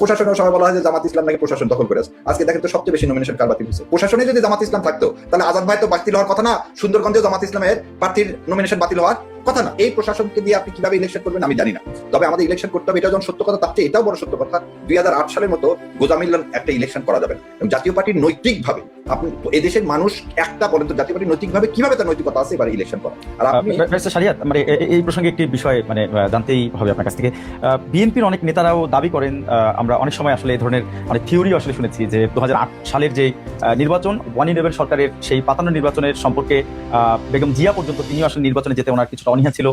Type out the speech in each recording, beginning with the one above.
প্রশাসনের সবাই বলা হয় যে জামাত ইসলাম নাকি প্রশাসন দখল করেছে। আজকে দেখেন তো সবচেয়ে বেশি নমিনেশন কার বাতিল হয়েছে? প্রশাসনে যদি জামাত ইসলাম থাকতো, তাহলে আজাদ ভাই তো বাতিল হওয়ার কথা না সুন্দরগঞ্জে জামাত ইসলামের প্রার্থীর নমিনেশন বাতিল হওয়ার কথা না। এই প্রশাসনকে দিয়ে আপনি কীভাবে ইলেকশন করবেন আমি জানি না। তবে আমাদের ইলেকশন করতে হবে এটা যখন সত্য কথা তার চেয়ে এটাও বড় সত্য কথা দুই হাজার আট সালের মতো গোজামিল্লার একটা ইলেকশন করা যাবে এবং জাতীয় পার্টির নৈতিকভাবে আপনি এদেশের মানুষ একটা বলেন তো জাতীয় পার্টি নৈতিকভাবে কীভাবে তার নৈতিকতা আছে এবার ইলেকশন করা আর আপনি মানে এই প্রসঙ্গে একটি বিষয় মানে জানতেই হবে আপনার কাছ থেকে। বিএনপির অনেক নেতারাও দাবি করেন আহ, আমরা অনেক সময় আসলে এই ধরনের অনেক থিওরি আসলে শুনেছি যে দু হাজার আট সালের যে নির্বাচন ওয়ান ইলেভেন সরকারের সেই পাতানো নির্বাচনের সম্পর্কে আহ, বেগম জিয়া পর্যন্ত তিনিও আসলে নির্বাচনে যেতে ওনার কিছুটা অনীহা ছিল।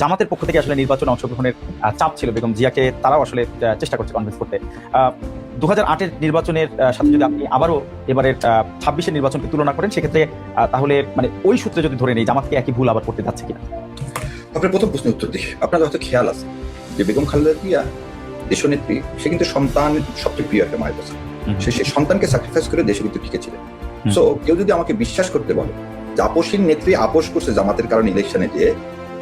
জামাতের পক্ষ থেকে আসলে নির্বাচনে অংশগ্রহণের চাপ ছিল বেগম জিয়াকে। তারাও আসলে চেষ্টা করছে কনভিন্স করতে। দু হাজার আটের নির্বাচনের সাথে যদি আপনি আবারও এবারের ছাব্বিশের নির্বাচনকে তুলনা করেন সেক্ষেত্রে তাহলে মানে ওই সূত্রে যদি ধরে নেই জামাতকে একই ভুল আবার করতে যাচ্ছে কিনা? আপনার প্রথম প্রশ্নের উত্তর দিই। আপনার হয়তো খেয়াল আছে যে বেগম খালেদা জিয়া দেশনেত্রী সে কিন্তু সন্তান সবচেয়ে প্রিয় একটা মায়ের কাছে। সে সেই সন্তানকে স্যাক্রিফাইস করে দেশে কিন্তু টিকেছিলেন। সো কেউ যদি আমাকে বিশ্বাস করতে বলে যে আপসীর নেত্রী আপোষ করছে জামাতের কারণে ইলেকশনে যে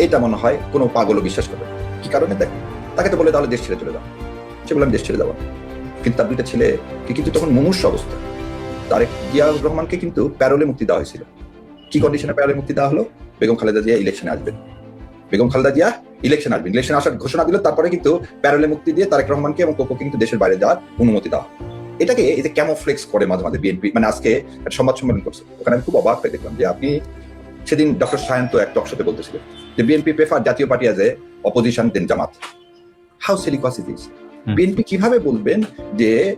এটা মনে হয় কোনো পাগলও বিশ্বাস করবে কি কারণে? দেখ, তাকে তো বলে তাহলে দেশ ছেড়ে চলে যাও। সে বলে আমি দেশ ছেড়ে যাব কিন্তু তার দুইটা ছেলে কিন্তু তখন মুমূর্ষ অবস্থা। তারেক জিয়াউর রহমানকে কিন্তু প্যারোলে মুক্তি দেওয়া হয়েছিল। কি কন্ডিশনে প্যারোলে মুক্তি দেওয়া হলো? বেগম খালেদা জিয়া ইলেকশনে আসবেন। বেগম খালেদা জিয়া ইলেকশন আসবেন। ইলেকশন আসার ঘোষণা দিল, তারপরে কিন্তু প্যারোলে মুক্তি দিয়ে তারেক রহমানকে এবং কোকো কিন্তু দেশের বাইরে যাওয়ার অনুমতি দেওয়া। এটাকে এই যে ক্যামোফ্লেক্স করে মাঝে মাঝে বিএনপি মানে আজকে সংবাদ সম্মেলন করছে। ওখানে আমি খুব অবাক হয়ে দেখলাম যে আপনি সেদিন ডক্টর সায়ন্ত এক টকশোতে বলতেছিলেন যে BNP prefer Jatiya Party a opposition then Jamaat. How সিলিকস is hmm. BNP কীভাবে বলবেন যে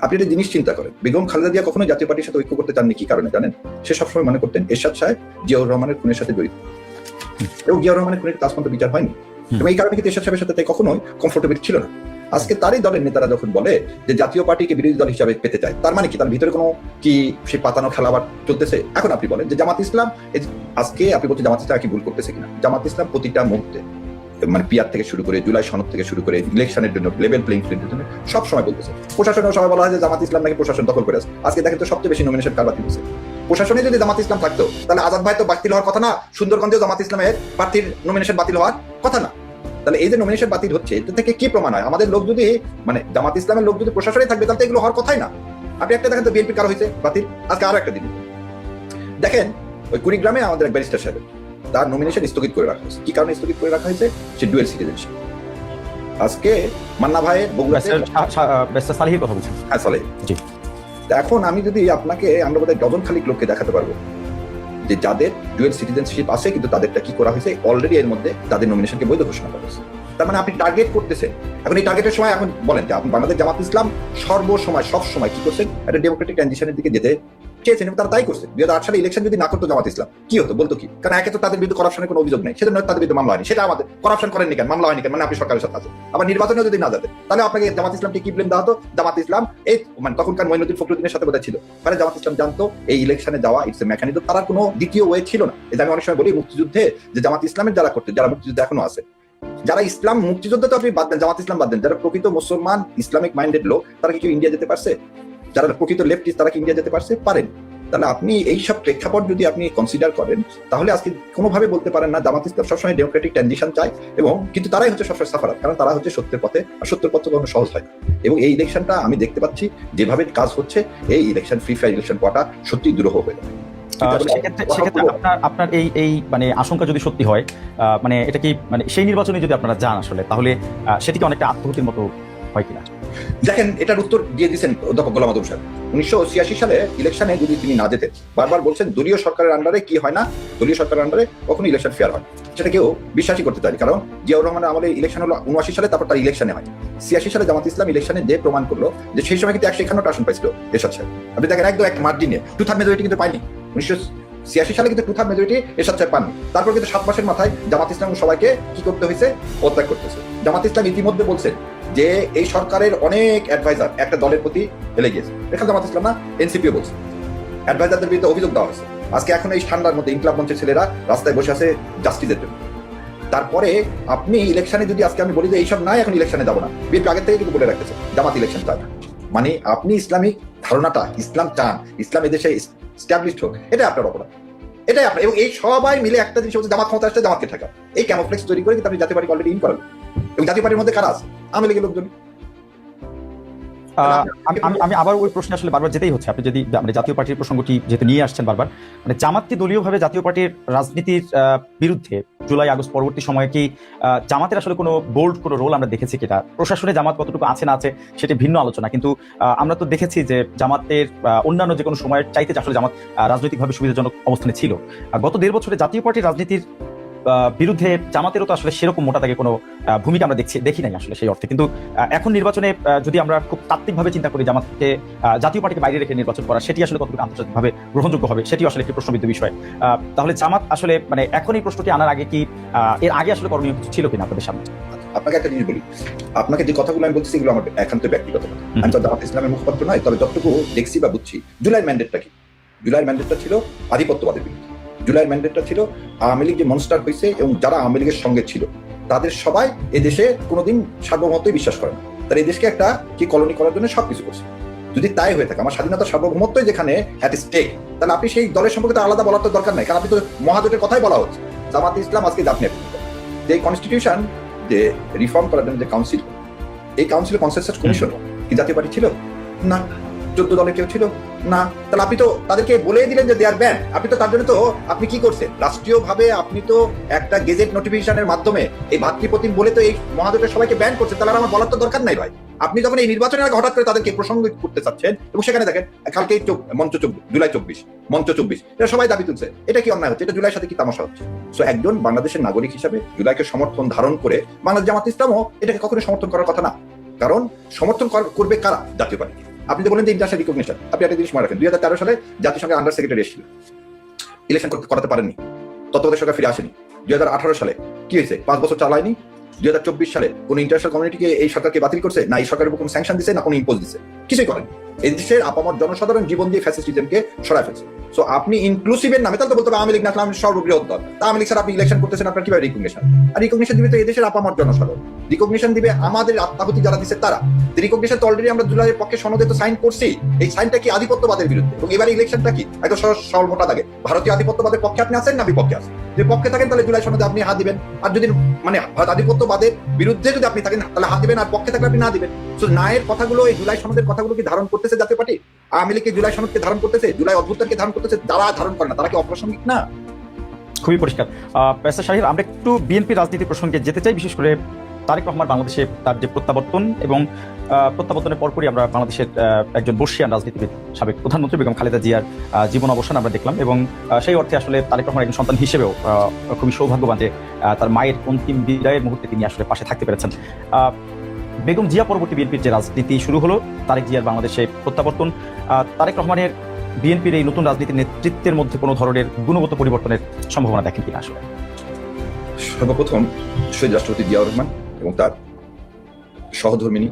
আপনি একটা জিনিস চিন্তা করেন বেগম খালেদা জিয়া কখনো জাতীয় পার্টির সাথে ঐক্য করতে চাননি কি কারণে জানেন? সে সবসময় মনে করতেন এরশাদ সাহেব জিয়াউর রহমানের খুনের সাথে জড়িত। এবং জিয়াউর রহমানের খুনের তাজ পর্যন্ত বিচার হয়নি। এবং এই কারণে কিন্তু এরশাদ সাহেবের সাথে তাই কখনোই কমফোর্টেবল ছিল না। আজকে তারই দলের নেতারা যখন বলে যে জাতীয় পার্টিকে বিরোধী দল হিসাবে পেতে চায়, তার মানে কি? তার ভিতরে কোনো কি সেই পাতানো খেলা আবার চলতেছে? এখন আপনি বলেন যে জামাত ইসলাম আজকে আপনি বলছেন জামাত ইসলাম কি ভুল করতেছে কিনা? জামাত ইসলাম প্রতিটা মুহূর্তে মানে পিয়ার থেকে শুরু করে, জুলাই সনদ থেকে শুরু করে, ইলেকশনের জন্য, লেভেল প্লেইং ফিল্ডের জন্য সব সময় বলতেছে। প্রশাসনের সবাই বলা হয় যে জামাত ইসলাম নাকি প্রশাসন দখল করে আজকে দেখেন তো সবচেয়ে বেশি নমিনেশন কার বাতিল হয়েছে? প্রশাসনে যদি জামাত ইসলাম থাকতো, তাহলে আজাদ ভাই তো বাতিল হওয়ার কথা না সুন্দরগঞ্জে জামাত ইসলামের প্রার্থীর নমিনেশন বাতিল হওয়ার কথা না। তাহলে এই যে নমিনেশন বাতিল হচ্ছে এটা থেকে কি প্রমাণ হয়? আমাদের লোক যদি মানে জামাত ইসলামের লোক যদি প্রশাসনে থাকবে তাহলে এগুলো হওয়ার কথাই না। আপনি একটা দেখেন তো বিএনপি কারও হয়েছে? বাতিল? আজকে আরও একটা দিন। দেখেন ওই কুড়িগ্রামে আমাদের এক ব্যারিস্টার সাহেব তার নমিনেশন স্থগিত করে রাখা হয়েছে। কি কারণে স্থগিত করে রাখা হয়েছে? সে ডুয়েল সিটিজেনশিপ আজকে মান্না ভাইয়ের বগুড়াতে কথা বলছেন। হ্যাঁ। এখন আমি যদি আপনাকে আমরা বোধহয় ডজন খালিক লোককে দেখাতে পারব। যে যাদের ডুয়েল সিটিজেনশিপ আছে, কিন্তু তাদেরটা কি করা হয়েছে অলরেডি এর মধ্যে তাদের নমিনেশনকে বৈধ ঘোষণা করা হয়েছে। তার মানে আপনি টার্গেট করতেছেন। এখন এই টার্গেটের সময় এখন বলেন যে, আপনি বাংলাদেশ জামাত ইসলাম সর্বসময় সব সময় কি করছেন? একটা ডেমোক্রেটিক ট্রানজিশনের দিকে যেতে চেয়েছেন এবং তারা তাই করছে? দুই হাজার আট সালে ইলেকশন যদি না করতো জামাত ইসলাম, কি হতো? বলতো কি? কারণ একে তো তাদের বিরুদ্ধে করাপশনের কোনো অভিযোগ নেই। সেজন্য তাদের বিরুদ্ধে মামলা হয়নি। সেটা আমাদের করাপশন করেননি কেন? মামলা হয়নি কেন? মানে আপনি সরকারের সাথে আছে আবার নির্বাচনে যদি না যেতেন তাহলে আপনাকে জামাত ইসলামকে কি ব্লেম দেওয়া হতো? জামাত ইসলাম এই মানে তখনকার মইনুদ্দিন ফখরুদ্দিনের সাথে বোধহয় ছিল। মানে জামাত ইসলাম জানতো, এই ইলেকশনে যাওয়া ইটস এ মেকানিজম তার কোনো দ্বিতীয় ওয়ে ছিল না। এটা আমি অনেক সময় বলি মুক্তিযুদ্ধে যে জামাত ইসলামের যারা করতে, যারা মুক্তিযুদ্ধে এখনও আছে। যারা ইসলাম মুক্তিযুদ্ধ তো আপনি বাদ দেন, জামাত ইসলাম বাদ দেন। যারা প্রকৃত মুসলমান ইসলামিক মাইন্ডেড লোক, তারা কি ইন্ডিয়া যেতে পারছে? যারা প্রকৃত লেফটিস্ট তারা কি ইন্ডিয়া যেতে পারছে? পারেন। তাহলে আপনি এই সব প্রেক্ষাপট যদি আপনি কনসিডার করেন তাহলে আজকে কোনোভাবে বলতে পারেন না জামাত ইসলাম সবসময় ডেমোক্রেটিক ট্রানজিশন চায় এবং কিন্তু তারাই হচ্ছে সবসময় সাফারাত কারণ তারা হচ্ছে সত্যের পথে আর সত্যের পথে কখনো সহজ হয় এবং এই ইলেকশনটা আমি দেখতে পাচ্ছি যেভাবে কাজ হচ্ছে এই ইলেকশন ফ্রি ফায়ার ইলেকশন করাটা সত্যি দুরূহ হয়ে যাবে। সেক্ষেত্রে আপনার আপনার এই এই মানে আশঙ্কা যদি সত্যি হয় আহ, মানে এটা কি মানে সেই নির্বাচনে যদি আপনারা যান আসলে তাহলে সেটিকে অনেকটা আত্মহত্যের মতো হয় কিনা? দেখেন, এটার উত্তর দিয়ে দিয়েছেন অধ্যাপক গোলাম আদম সাহেব। উনিশশো ছিয়াশি সালে ইলেকশনে যদি তিনি না যেতেন বারবার বলছেন, দলীয় সরকারের আন্ডারে কি হয় না? দলীয় সরকারের আন্ডারে কখনো ইলেকশন ফেয়ার হয় সেটা কেউ বিশ্বাসই করতে চায় কারণ জিয়াউর রহমানের আমলে ইলেকশন হলো উনআশি সালে, তারপর তার ইলেকশনে হয়। ছিয়াশি সালে জামাত ইসলাম ইলেকশনে যে প্রমাণ করল যে সেই সময় কিন্তু একশো একান্নটা আসন পাইছিল এরশাদ সাহেব আপনি দেখেন, একদম এক মার্জিনে। টু থার্ড মেজরিটি কিন্তু পাইনি উনিশশো ছিয়াশি সালে কিন্তু টু থার্ড মেজরিটি এরশাদ সাহেব পাননি। তারপর কিন্তু সাত মাসের মাথায় জামাত ইসলাম সবাইকে কি করতে হয়েছে? পদত্যাগ করতেছে জামাত ইসলাম ইতিমধ্যে বলছেন যে এই সরকারের অনেক অ্যাডভাইজার একটা দলের প্রতি হেলে গিয়েছে। এখানে জামাত ইসলাম না এনসিপিও বলছে। অ্যাডভাইজারদের বিরুদ্ধে অভিযোগ দেওয়া হয়েছে। আজকে এখন এই ঠান্ডার মধ্যে ইনকলাব মঞ্চের ছেলেরা রাস্তায় বসে আছে জাস্টিসের জন্য। তারপরে আপনি ইলেকশনে যদি আজকে আমি বলি যে এইসব নাই, এখন ইলেকশনে যাব না। বিএনপি আগের থেকে কিন্তু বলে রাখতেছে জামাত ইলেকশন চায় মানে আপনি ইসলামিক ধারণাটা, ইসলাম চান, ইসলাম এদেশে স্ট্যাবলিশড হোক এটা আপনার অপরাধ। এটাই আপনার, এবং এই সবাই মিলে একটা জিনিস হচ্ছে জামাত ক্ষমতা আসছে জামাতকে থাকা এই ক্যামোফ্লেক্স তৈরি করে কিন্তু আপনি জাতীয় পার্টি অলরেডি ইন করাবেন এবং জাতীয় পার্টির মধ্যে কারা আছে? আমি লেগে লোকজন। আমি আমি- আবার ওই প্রশ্নে আসলে বারবার যেতেই হচ্ছে। আপনি যদি মানে জাতীয় পার্টির প্রসঙ্গটি যেহেতু নিয়ে আসছেন বারবার মানে জামাত কি দলীয়ভাবে জাতীয় পার্টির রাজনীতির বিরুদ্ধে জুলাই আগস্ট পরবর্তী সময়ে কি জামাতের আসলে কোনো বোল্ড কোনো রোল আমরা দেখেছি কিনা? প্রশাসনে জামাত কতটুকু আছে না আছে সেটি ভিন্ন আলোচনা। কিন্তু আহ, আমরা তো দেখেছি যে জামাতের অন্যান্য যে কোনো সময়ের চাইতে আসলে জামাত রাজনৈতিকভাবে সুবিধাজনক অবস্থানে ছিল। আর গত দেড় বছরে জাতীয় পার্টির রাজনীতির বিরুদ্ধে জামাতেরও তো আসলে সেরকম মোটা তাকে কোনো ভূমিকা আমরা দেখছি দেখি নাই আসলে সেই অর্থে। কিন্তু এখন নির্বাচনে যদি আমরা খুব তাত্ত্বিকভাবে চিন্তা করি জামাতকে জাতীয় পার্টিকে বাইরে রেখে নির্বাচন করা সেটি আসলে কতটুকু আন্তর্জাতিকভাবে গ্রহণযোগ্য হবে সেটি আসলে একটি প্রশ্নবিদ্ধ বিষয়। তাহলে জামাত আসলে মানে এখন এই প্রশ্নটি আনার আগে কি আহ, এর আগে আসলে করণীয় কিছু ছিল কিনা আপনাদের সামনে? আপনাকে একটা জিনিস বলি। আপনাকে যে কথাগুলো আমি বলছি এগুলো আমার একান্ত ব্যক্তিগত আমি তো জামাত ইসলামের মুখপাত্র নয় তবে যতটুকু দেখছি বা বুঝছি জুলাইয়ের ম্যান্ডেটটা কি? জুলাইয়ের ম্যান্ডেটটা ছিল আধিপত্যবাদের বিরুদ্ধে। জুলাইয়ের ম্যান্ডেটটা ছিল আওয়ামী লীগ যে মনস্টার হয়েছে এবং যারা আওয়ামী লীগের সঙ্গে ছিল, তাদের সবাই এদেশে কোনোদিন সার্বভৌমত্বই বিশ্বাস করে না। তারা দেশকে একটা কি কলোনি করার জন্য সবকিছু করছে। যদি তাই হয়ে থাকে, আমার স্বাধীনতা সার্বভৌমত্বই যেখানে হ্যাট স্টেক তাহলে আপনি সেই দলের সম্পর্কে আলাদা বলার তো দরকার নাই, কারণ আপনি তো মহাজোটের কথাই বলা হচ্ছে। জামাত ইসলাম আজকে আপনি যে কনস্টিটিউশন যে রিফর্ম করার জন্য যে কাউন্সিল এই কাউন্সিলে কনসেনসাস কমিশন কি জাতীয় পার্টি ছিল? না। চোদ্দ দলে কেউ ছিল? না। তাহলে আপনি তো তাদেরকে বলে দিলেন যে দেয়ার ব্যান আপনি তো তার জন্য তো আপনি কি করছেন? রাষ্ট্রীয় ভাবে আপনি তো একটা গেজেট নোটিফিকেশনের মাধ্যমে এই ভাতৃপ্রতিম বলে তো এই মহাজোটের সবাইকে ব্যান করছেন। তাহলে আমার বলার তো দরকার নাই ভাই। আপনি যখন এই নির্বাচনের আগে হঠাৎ করে তাদেরকে প্রসঙ্গ করতে চাচ্ছেন, এবং সেখানে দেখেন, কালকে মঞ্চ চব্বিশ জুলাই চব্বিশ, মঞ্চ চব্বিশ এটা সবাই দাবি তুলছে। এটা কি অন্যায় হচ্ছে? এটা জুলাইয়ের সাথে কি তামাশা হচ্ছে? সো একজন বাংলাদেশের নাগরিক হিসাবে জুলাইকে সমর্থন ধারণ করে বাংলাদেশ জামাত ইসলামও এটাকে কখনো সমর্থন করার কথা না। কারণ, সমর্থন কর- করবে কারা? জাতীয় পার্টি। আপনি তো বলেন যে ইন্টারন্যাশনাল রিকগনিশন আপনি একটা জিনিস মনে রাখেন, দুই হাজার তেরো সালে জাতিসংঘের আন্ডার সেক্রেটারি এসেছিল। ইলেকশন করাতে পারেননি। তত্ত্বাবধায়ক সরকার ফিরে আসেনি। দুই হাজার আঠারো সালে কি হয়েছে? পাঁচ বছর চালায়নি দুই হাজার চব্বিশ সালে কোন ইন্টারন্যাশনাল কমিউনিটিকে এই সরকারকে বাতিল করছে? না, এই সরকারের উপর কোনো স্যাংশন দিছে? না, কোনো ইম্পোজ দিছে? কিছুই করেনি এই দেশের আপামর জনসাধারণ জীবন দিয়ে ফ্যাসিস্টিজমকে সরাই ফেলছে। সো আপনি ইনক্লুসিভের নামে, তাহলে তো বলতে হবে আওয়ামী লীগ না আমি সর্ববৃহৎ দল। আওয়ামী লীগ স্যার আপনি ইলেকশন করতেছেন, আপনার কীভাবে রিকগনিশন আর রিকগনিশন দিবে তো এই দেশের আপামর জনসাধারণ। রিকগনিশন দিবে আমাদের আত্মাহুতি যারা দিচ্ছে তারা। রিকগনিশন তো অলরেডি আমরা জুলাইয়ের পক্ষে সনদে তো সাইন করছি। এই সাইনটা কি আধিপত্যবাদের বিরুদ্ধে? এবং এবারে ইলেকশনটা কি? সহজ সরল মোটা দাগে। ভারতীয় আধিপত্যবাদের পক্ষে আপনি আছেন না বিপক্ষে আছেন? যে পক্ষে থাকেন, তাহলে জুলাই সনদে আপনি হাত দিবেন। আর যদি মানে ভারত আধিপত্যবাদের বিরুদ্ধে যদি আপনি থাকেন, তাহলে হাত দিবেন। আর পক্ষে থাকলে আপনি না দিবেন। তো নায়ের কথাগুলো, এই জুলাই সনদের কথাগুলো কি ধারণ করতেছে জাতীয় পার্টি? আওয়ামী লীগকে জুলাই সনদকে ধারণ করতেছে? জুলাই অভ্যুত্থানকে ধারণ করতেছে? যারা ধারণ করে না, তারা কি অপ্রাসঙ্গিক? না। খুবই পরিষ্কার। প্যাসা শাহির, আমরা একটু বিএনপি রাজনীতি প্রসঙ্গে যেতে চাই, বিশেষ করে তারেক রহমান বাংলাদেশে তার যে প্রত্যাবর্তন এবং প্রত্যাবর্তনের পরপরই আমরা বাংলাদেশের একজন বর্ষিয়ান রাজনীতিবিদ, সাবেক প্রধানমন্ত্রী বেগম খালেদা জিয়ার জীবন অবসান আমরা দেখলাম এবং সেই অর্থে আসলে তারেক রহমান একজন সন্তান হিসেবেও খুবই সৌভাগ্যবান যে তার মায়ের অন্তিম বিদায়ের মুহূর্তে তিনি আসলে পাশে থাকতে পেরেছেন। বেগম জিয়া পরবর্তী বিএনপির যে রাজনীতি শুরু হলো, তারেক জিয়ার বাংলাদেশে প্রত্যাবর্তন তারেক রহমানের বিএনপির এই নতুন রাজনীতির নেতৃত্বের মধ্যে কোনো ধরনের গুণগত পরিবর্তনের সম্ভাবনা দেখেন কিনা আসলে? সর্বপ্রথম শহীদ রাষ্ট্রপতি জিয়াউর রহমান এবং তার সহধর্মিনী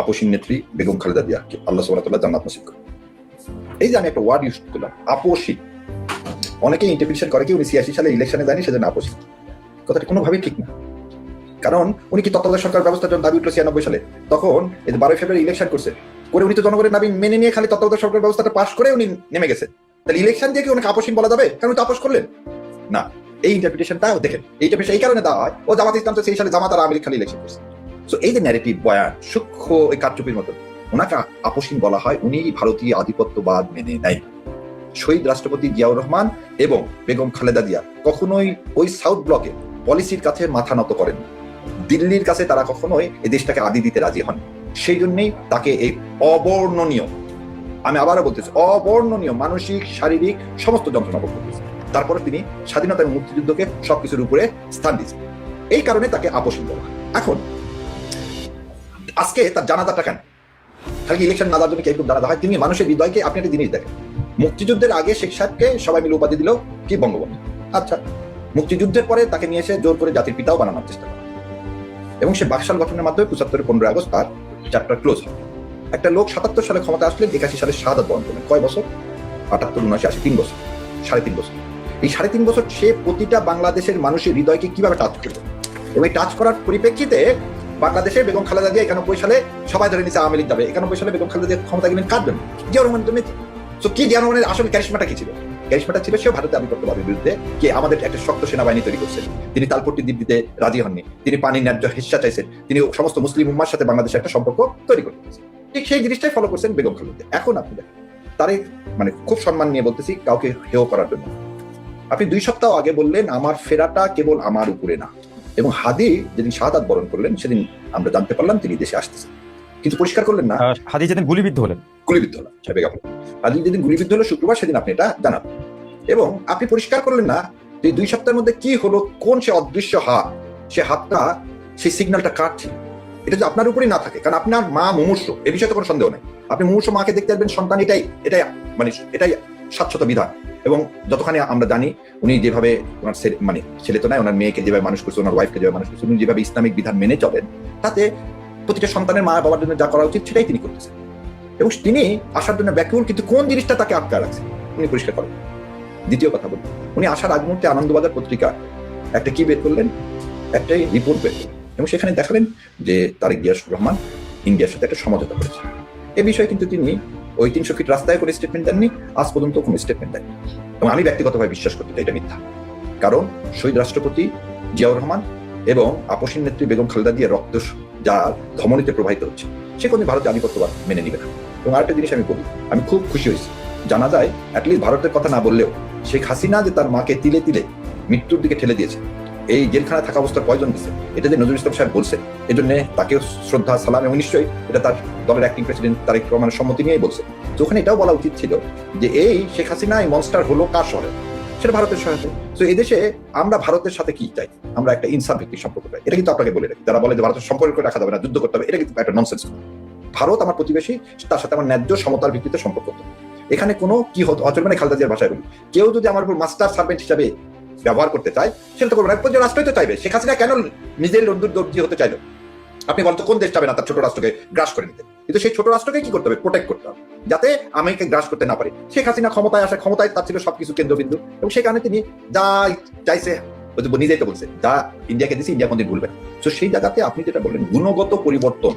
আপসীন নেত্রী বেগম খালেদা জিয়াকে আল্লাহ সুবহানাহু জান্নাত করুন। এই যে আমি একটা ওয়ার্ড ইউজ করলাম আপসী অনেকে ইন্টারপ্রিটেশন করে কি উনি ছিয়াশি সালে ইলেকশনে যায়নি, সেজন্য আপসী কথাটা কোনোভাবেই ঠিক না। কারণ উনি কি তত্ত্বাবধায়ক সরকার ব্যবস্থার জন্য দাবি উঠল ছিয়ানব্বই সালে? তখন বারোই ফেব্রুয়ারি ইলেকশন করছে। করে উনি তো জনগণের দাবি মেনে নিয়ে খালি তত্ত্বাবধায়ক সরকার ব্যবস্থাটা পাশ করে উনি নেমে গেছেন তাহলে ইলেকশন দিয়ে কি ওনাকে আপসীন বলা যাবে? কারণ উনি তো আপোষ করলেন। না, এই ইন্টারপ্রিটেশনটা দেখেন। এই ইন্টারপ্রিটেশন এই কারণে দেওয়া হয়, ও জামাত ইসলাম তো সেই সালে জামাত আর আওয়ামী খালি ইলেকশন করছে। সো এই যে ন্যারেটিভ বয়ান, সূক্ষ্ম এই কারচুপির মতো, ওনাকে আপসীন বলা হয় উনি ভারতীয় আধিপত্যবাদ মেনে নেয়। শহীদ রাষ্ট্রপতি জিয়াউর রহমান এবং বেগম খালেদা জিয়া কখনোই ওই সাউথ ব্লকে পলিসির কাছে মাথা নত করেন দিল্লির কাছে তারা কখনোই এই দেশটাকে আদি দিতে রাজি হন সেই জন্যই তাকে এই অবর্ণনীয়, আমি আবারও বলতেছি অবর্ণনীয় মানসিক, শারীরিক সমস্ত যন্ত্রণা ভোগ করতেছে তারপরে তিনি স্বাধীনতা এবং মুক্তিযুদ্ধকে সবকিছুর উপরে স্থান দিয়েছেন। এই কারণে তাকে আপোষণ হয়। এখন, আজকে তার জানাজাটা কেন? খালি ইলেকশন না দেওয়ার জন্য কি একদম জানাজা হয়? তিনি মানুষের হৃদয়কে, আপনি একটা জিনিস দেখেন। মুক্তিযুদ্ধের আগে শেখ সাহেবকে সবাই মিলে উপাধি দিল কি বঙ্গবন্ধু? আচ্ছা মুক্তিযুদ্ধের পরে তাকে নিয়ে এসে জোর করে জাতির পিতাও বানানোর চেষ্টা করে। এবং সে বাকশাল গঠনের মাধ্যমে পঁচাত্তরের পনেরোই আগস্ট তার চ্যাপ্টার ক্লোজ হয়। একটা লোক সাতাত্তর সালে ক্ষমতা আসলেন একাশি সালে শাহাদ বরণ করলেন। কয় বছর? আটাত্তর, উনআশি, আশি, তিন বছর। সাড়ে তিন বছর। এই সাড়ে তিন বছর সে প্রতিটা বাংলাদেশের মানুষের হৃদয়কে কীভাবে টাচ করবে? এবং এই টাচ করার পরিপ্রেক্ষিতে বাংলাদেশে বেগম খালেদা জিয়া একানব্বই সালে সবাই ধরে নিচ্ছে আওয়ামী লীগ যাবে। একানব্বই সালে বেগম খালেদা জিয়া ক্ষমতা গেলেন কাটবেন জিয়াউর রহমান তো। কি জিয়াউর রহমানের আসল ক্যারিশমাটা কি ছিল? ক্যারিশমাটা ছিল, সেও ভারতের আধিপত্যবাদের বিরুদ্ধে কে আমাদের একটা শক্ত সেনাবাহিনী তৈরি করছেন তিনি তালপট্টি দ্বীপ দিতে রাজি হননি। তিনি পানির ন্যায্য হিস্সা চাইছেন। তিনি সমস্ত মুসলিম উম্মার সাথে বাংলাদেশের একটা সম্পর্ক তৈরি করতে ঠিক সেই জিনিসটাই ফলো করছেন বেগম খালেদা এখন আপনি দেখেন, তারে মানে খুব সম্মান নিয়ে বলতেছি, কাউকে হেয় করার জন্য। আপনি দুই সপ্তাহ আগে বললেন, আমার ফেরাটা কেবল আমার উপরে না। এবং হাদি যেদিন শাহাদাত বরণ করলেন, সেদিন আমরা জানতে পারলাম তিনি দেশে আসতেছেন। কিন্তু পরিষ্কার করলেন না। হাদি যেদিন গুলিবিদ্ধ হলেন। গুলিবিদ্ধ হলো সাহেব বেগম হাদি যেদিন গুলিবিদ্ধ হলো শুক্রবার সেদিন আপনি এটা জানান। এবং আপনি পরিষ্কার করলেন না যে দুই সপ্তাহের মধ্যে কি হলো কোন সে অদৃশ্য হাত সে হাতটা সেই সিগন্যালটা কাটছে এটা যদি আপনার উপরেই না থাকে কারণ আপনার মা মুমূর্ষ এ বিষয়ে তো কোনো সন্দেহ নেই। আপনি মুমূর্ষ মাকে দেখতে পারবেন সন্তান এটাই এটাই মানে এটাই স্বাচ্ছতা বিধান। এবং যতখানি আমরা জানি উনি যেভাবে ওনার মানে ছেলে তো নাই ওনার মেয়েকে যেভাবে মানুষ করছে ওনার ওয়াইফকে যেভাবে মানুষ করছে উনি যেভাবে ইসলামিক বিধান মেনে চলেন তাতে প্রতিটা সন্তানের মা বাবার জন্য যা করা উচিত সেটাই তিনি করতেছেন। এবং তিনি আসার জন্য ব্যাকুল, কিন্তু কোন জিনিসটা তাকে আটকা রাখছে? উনি পরিষ্কার করেন। দ্বিতীয় কথা বলি, উনি আসার আগ মুহূর্তে আনন্দবাজার পত্রিকা একটা কি বের করলেন? একটা রিপোর্ট বের করলেন। এবং সেখানে দেখালেন যে তারেক গিয়াস রহমান ইন্ডিয়ার সাথে একটা সমঝোতা করেছে এ বিষয়ে কিন্তু তিনি ওই তিনশো ফিট রাস্তায় কোনো স্টেটমেন্ট দেননি, আজ পর্যন্ত কোনো স্টেটমেন্ট দেননি। এবং আমি ব্যক্তিগতভাবে বিশ্বাস করতে এটা মিথ্যা। কারণ শহীদ রাষ্ট্রপতি জিয়াউর রহমান এবং আপসীন নেত্রী বেগম খালেদা দিয়ে রক্ত যা ধমনীতে প্রবাহিত হচ্ছে, সে কোনো ভারতের আধিপত্যবাদ মেনে নিবে না। এবং আরেকটা জিনিস আমি বলি, আমি খুব খুশি হয়েছি। জানা যায় অ্যাটলিস্ট ভারতের কথা না বললেও, শেখ হাসিনা যে তার মাকে তিলে তিলে মৃত্যুর দিকে ঠেলে দিয়েছে, এই জেলখানায় থাকা অবস্থার প্রয়োজন দিচ্ছে এটা যে নজরুল ইসলাম সাহেব বলছে এই জন্য তাকেও শ্রদ্ধা, সালাম এবং নিশ্চয়ই এটা তার দলের অ্যাক্টিং প্রেসিডেন্ট তারেক রহমানের সম্মতি নিয়েই বলছে। তো ওখানে এটাও বলা উচিত ছিল যে, এই শেখ হাসিনা এই মনস্টার হলো কার শহরে? সেটা ভারতের সহায়তা তো এদেশে আমরা ভারতের সাথে কি চাই? আমরা একটা ইনসাফ ভিত্তিক সম্পর্ক চাই। এটা কিন্তু আপনাকে বলে রাখি। যারা বলে যে ভারতের সম্পর্ক রাখা যাবে না, যুদ্ধ করতে হবে, এটা কিন্তু একটা ননসেন্স ভারত আমার প্রতিবেশী, তার সাথে আমার ন্যায্য সমতার ভিত্তিতে সম্পর্ক এখানে কোনো কি হতো, অচল মানে খালদা জিয়ার ভাষায় বলি। কেউ যদি আমার উপর মাস্টার সার্ভেন্ট হিসাবে ব্যবহার করতে চায় সেটা তো করবে না। রাষ্ট্রই তো চাইবে। শেখ হাসিনা কেন নিজের লন্দুর দর্জি হতে চাইলো? আপনি বলতো কোন দেশ চাবে না তার ছোট রাষ্ট্রকে গ্রাস করে নিতে? কিন্তু সেই ছোট রাষ্ট্রকে কি করতে হবে? প্রোটেক্ট করতে হবে। যাতে আমেরিকা গ্রাস করতে না পারে শেখ হাসিনা ক্ষমতায় আসা ক্ষমতায় তার ছিল সবকিছু কেন্দ্রবিন্দু এবং সেই কারণে তিনি যা চাইছে, নিজেই তো বলছে, যা ইন্ডিয়াকে দিচ্ছে ইন্ডিয়া কোনদিন ভুলবে। তো সেই জায়গাতে আপনি যেটা বললেন, গুণগত পরিবর্তন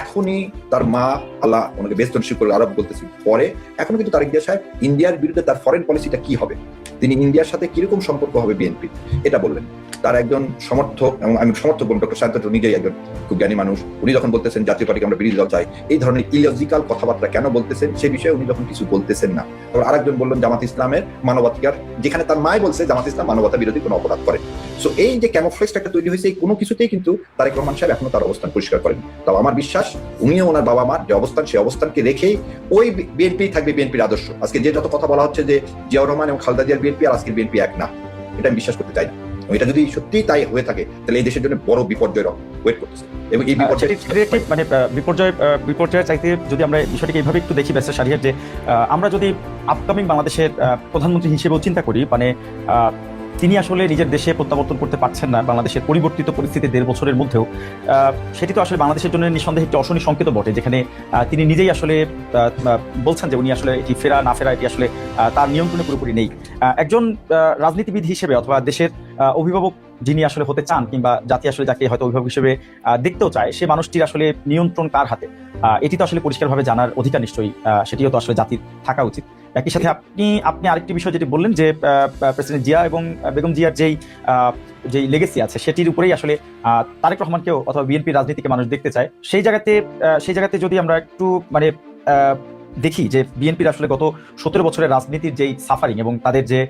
এখনই তার মা আল্লাহ ওনাকে বেস্তন করে আরব বলতেছি পরে এখনও কিন্তু তারেক সাহেব ইন্ডিয়ার বিরুদ্ধে তার ফরেন পলিসিটা কি হবে? তিনি ইন্ডিয়ার সাথে কীরকম সম্পর্ক হবে বিএনপি এটা বললেন তার একজন সমর্থক এবং আমি সমর্থক বলব ডক্টর সায়ন্ত নিজেই একজন খুব জ্ঞানী মানুষ। উনি যখন বলতেছেন জাতীয় পার্টিকে আমরা বিরোধী দল চাই, এই ধরনের ইলজিক্যাল কথাবার্তা কেন বলতেছেন সে বিষয়ে উনি যখন কিছু বলতেছেন না। আরেকজন বললেন জামাত ইসলামের মানবাধিকার, যেখানে তার মায় বলছে জামাত ইসলাম মানবতা বিরোধী কোনো অপরাধ করে। সো এই যে ক্যামোফ্লেক্স একটা তৈরি হয়েছে এই কোনো কিছুতেই কিন্তু তারেক রহমান সাহেব এখনও তার অবস্থান পরিষ্কার করেন তাও আমার বিশ্বাস উনিও ওনার বাবা মার যে অবস্থান সেই অবস্থানকে রেখেই ওই বিএনপি থাকবে বিএনপির আদর্শ। আজকে যে যত কথা বলা হচ্ছে যে জিয়াউর রহমান এবং খালদা জিয়ার বিএনপি আর আজকের বিএনপি এক না এটা আমি বিশ্বাস করতে চাই না। এটা যদি সত্যি তাই হয়ে থাকে তাহলে এই দেশের জন্য বড় বিপর্যয় ওয়েট করতেছে। এবং এই বিপর্যয় মানে বিপর্যয় বিপর্যয়ের চাইতে যদি আমরা বিষয়টিকে এইভাবে একটু দেখি ব্যাসের সারিয়ার যে আমরা যদি আপকামিং বাংলাদেশের প্রধানমন্ত্রী হিসেবেও চিন্তা করি মানে তিনি আসলে নিজের দেশে প্রত্যাবর্তন করতে পারছেন না। বাংলাদেশের পরিবর্তিত পরিস্থিতি দেড় বছরের মধ্যেও সেটি তো আসলে বাংলাদেশের জন্য নিঃসন্দেহে একটি অশনি সংকেত বটে, যেখানে তিনি নিজেই আসলে বলছেন যে উনি আসলে এটি ফেরা না ফেরা, এটি আসলে তার নিয়ন্ত্রণে পুরোপুরি নেই। একজন রাজনীতিবিদ হিসেবে অথবা দেশের অভিভাবক যিনি আসলে হতে চান কিংবা জাতি আসলে যাকে হয়তো অভিভাবক হিসেবে দেখতেও চায়, সে মানুষটির আসলে নিয়ন্ত্রণ কার হাতে? এটি তো আসলে পরিষ্কারভাবে জানার অধিকার নিশ্চয়ই সেটিও তো আসলে জাতির থাকা উচিত। একই সাথে আপনি আপনি আরেকটি বিষয় যেটি বললেন যে প্রেসিডেন্ট জিয়া এবং বেগম জিয়ার যেই যেই লেগেসি আছে, সেটির উপরেই আসলে তারেক রহমানকেও অথবা বিএনপি রাজনীতিকে মানুষ দেখতে চায়। সেই জায়গাতে সেই জায়গাতে যদি আমরা একটু মানে দেখি যে বিএনপির আসলে গত সতেরো বছরের রাজনীতির যেই সাফারিং এবং তাদের যে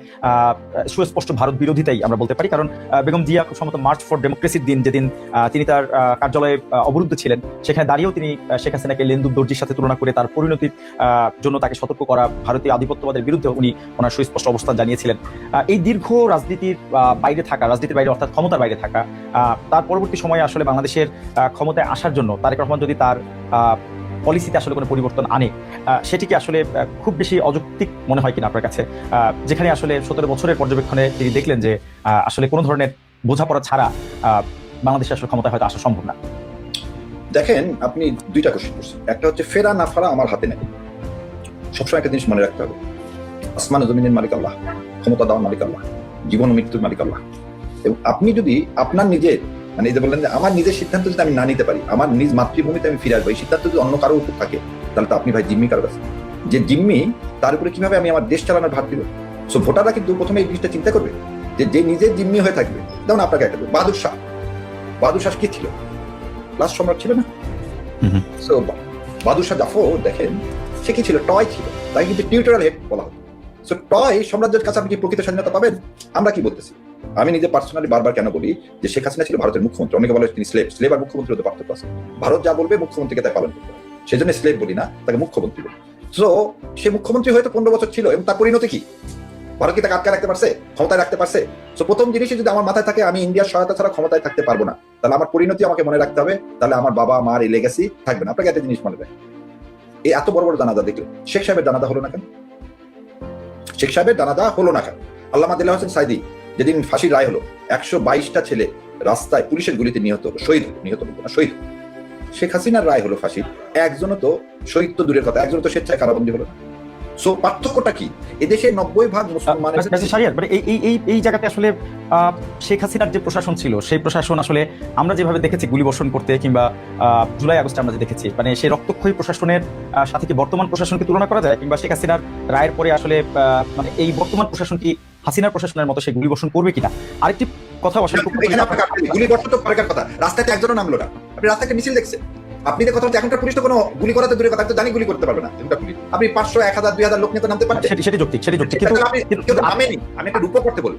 সুস্পষ্ট ভারত বিরোধিতাই আমরা বলতে পারি। কারণ বেগম জিয়া সম্ভবত মার্চ ফর ডেমোক্রেসির দিন যেদিন তিনি তার কার্যালয়ে অবরুদ্ধ ছিলেন, সেখানে দাঁড়িয়েও তিনি শেখ হাসিনাকে লেন্দুব দর্জির সাথে তুলনা করে তার পরিণতির জন্য তাকে সতর্ক করা ভারতীয় আধিপত্যবাদের বিরুদ্ধে উনি ওনার সুস্পষ্ট অবস্থান জানিয়েছিলেন। এই দীর্ঘ রাজনীতির বাইরে থাকা, রাজনীতির বাইরে অর্থাৎ ক্ষমতার বাইরে থাকা তার পরবর্তী সময়ে আসলে বাংলাদেশের ক্ষমতায় আসার জন্য তারেক রহমান যদি তার পলিসিতে আসলে কোনো পরিবর্তন আনে সেটিকে আসলে খুব বেশি অযৌক্তিক মনে হয় কিনা আপনার কাছে? যেখানে আসলে সতেরো বছরের পর্যবেক্ষণে তিনি দেখলেন যে আসলে কোনো ধরনের বোঝাপড়া ছাড়া বাংলাদেশে আসলে ক্ষমতায় হয়তো আসা সম্ভব না। দেখেন, আপনি দুইটা কোশ্চেন করছেন। একটা হচ্ছে, ফেরা না ফেরা আমার হাতে নেই। সবসময় একটা জিনিস মনে রাখতে হবে। আসমান জমিনের মালিক আল্লাহ, ক্ষমতা দেওয়ার মালিক আল্লাহ, জীবন মৃত্যুর মালিক আল্লাহ। এবং আপনি যদি আপনার নিজের মানে যে বললেন যে আমার নিজের সিদ্ধান্ত যদি আমি না নিতে পারি আমার নিজ মাতৃভূমিতে আমি ফিরে আসব এই সিদ্ধান্ত যদি অন্য কারোর উপর থাকে তাহলে তো আপনি ভাই জিম্মি কারও কাছে। যে জিম্মি তার উপরে কীভাবে আমি আমার দেশ চালানোর ভার দিব? সো ভোটাররা কিন্তু প্রথমে এই জিনিসটা চিন্তা করবে যে যে নিজের জিম্মি হয়ে থাকবে। যেমন আপনাকে একটা বাহাদুর শাহ। বাহাদুর শাহ কি ছিল? লাস্ট সম্রাট ছিল না। সো বাদুশাহ জাফর দেখেন সে কি ছিল? টয় ছিল। তাই কিন্তু টিউটোরিয়াল হেড বলা হতো। সো টয় সাম্রাজ্যের কাছে আপনি কি প্রকৃত স্বাধীনতা পাবেন? আমরা কি বলতেছি? আমি নিজে পার্সোনালি বারবার কেন বলি যে শেখ হাসিনা ছিল ভারতের মুখ্যমন্ত্রী? অনেকে বলে তিনি স্লেভ স্লেভ আর মুখ্যমন্ত্রী হতে পার্থক্য আছে। ভারত যা বলবে মুখ্যমন্ত্রীকে তাই পালন করতে হবে সেজন্য স্লেভ বলি না, তাকে মুখ্যমন্ত্রী বলি। সো সে মুখ্যমন্ত্রী হয়তো পনেরো বছর ছিল এবং তার পরিণতি কি? ভারত কি তাকে আটকে রাখতে পারছে? ক্ষমতায় রাখতে পারছে? তো প্রথম জিনিসই যদি আমার মাথায় থাকে, আমি ইন্ডিয়ার সহায়তা ছাড়া ক্ষমতায় থাকতে পারব না। তাহলে আমার পরিণতি আমাকে মনে রাখতে হবে। তাহলে আমার বাবা মার এই লেগাসি থাকবে না। আপনাকে একটা জিনিস মনে রাখবেন। এই এত বড় বড় জানাজা দেখল, শেখ সাহেবের জানাজা হলো না কেন? শেখ সাহেবের জানাজা হলো না কেন? আল্লাহ দিল্লা হোসেন সাইদি যেদিন ফাঁসির রায় হলো, একশো বাইশটা ছেলে রাস্তায় পুলিশের গুলিতে নিহত হলো, শহীদ, নিহত হলো না, শহীদ। শেখ হাসিনার রায় হলো ফাঁসির। একজনও তো শহীদ তো দূরের কথা, একজনও তো স্বেচ্ছায় কারাবন্দী হলো সো পার্থক্যটা কি? এদেশে নব্বই ভাগ মুসলমানের শারিয়ার মানে এই এই জায়গাতে আসলে শেখ হাসিনার যে প্রশাসন ছিল, সেই প্রশাসন আসলে আমরা যেভাবে দেখেছি গুলি বর্ষণ করতে কিংবা জুলাই আগস্টে আমরা যে দেখেছি মানে সেই রক্তক্ষয়ী প্রশাসনের সাথে কি বর্তমান প্রশাসনকে তুলনা করা যায়? কিংবা শেখ হাসিনার রায়ের পরে আসলে মানে এই বর্তমান প্রশাসন কি হাসিনার প্রশাসনের মতো সে গুলি বর্ষণ করবে কিনা? আরেকটি কথা বসে গুলি বর্ষণ তো পরের কথা। রাস্তাতে একজনও নামলো না। আপনি রাস্তাতে মিছিল দেখছেন। আপনি কথা হচ্ছে এখনকার পুলিশ তো কোনো গুলি করাতে দূরে কথা তো জানি গুলি করতে পারবে না আপনি পাঁচশো এক হাজার দুই হাজার লোক নিয়ে তো নামতে পারছেন? সেটি সেটি যুক্তি সেটি যুক্তি কিন্তু নামেনি আমি একটা রূপ করতে বলব।